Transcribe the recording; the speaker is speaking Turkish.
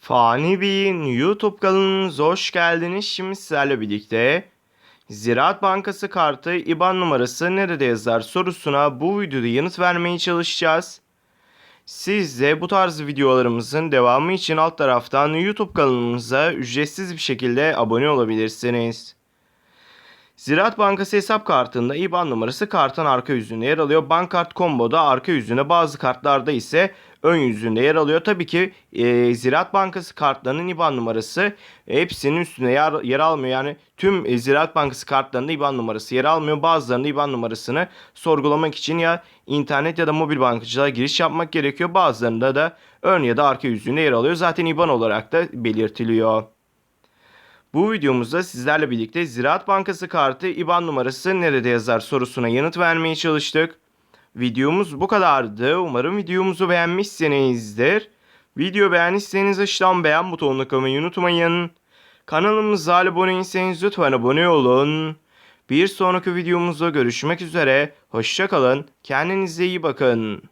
Fani Bey'in YouTube kanalımıza hoş geldiniz. Şimdi sizlerle birlikte Ziraat Bankası kartı IBAN numarası nerede yazar sorusuna bu videoda yanıt vermeye çalışacağız. Siz de bu tarz videolarımızın devamı için alt taraftan YouTube kanalımıza ücretsiz bir şekilde abone olabilirsiniz. Ziraat Bankası hesap kartında IBAN numarası kartın arka yüzünde yer alıyor. Bankart Combo'da arka yüzünde bazı kartlarda ise ön yüzünde yer alıyor. Tabii ki e, Ziraat Bankası kartlarının IBAN numarası hepsinin üstünde yer, yer almıyor. Yani tüm e, Ziraat Bankası kartlarında IBAN numarası yer almıyor. Bazılarında IBAN numarasını sorgulamak için ya internet ya da mobil bankacılığa giriş yapmak gerekiyor. Bazılarında da ön ya da arka yüzünde yer alıyor. Zaten IBAN olarak da belirtiliyor. Bu videomuzda sizlerle birlikte Ziraat Bankası kartı IBAN numarası nerede yazar sorusuna yanıt vermeye çalıştık. Videomuz bu kadardı. Umarım videomuzu beğenmişsinizdir. Video beğendiyseniz aşağıdan beğen butonuna kalmayı unutmayın. Kanalımıza abone değilseniz lütfen abone olun. Bir sonraki videomuzda görüşmek üzere. Hoşçakalın. Kendinize iyi bakın.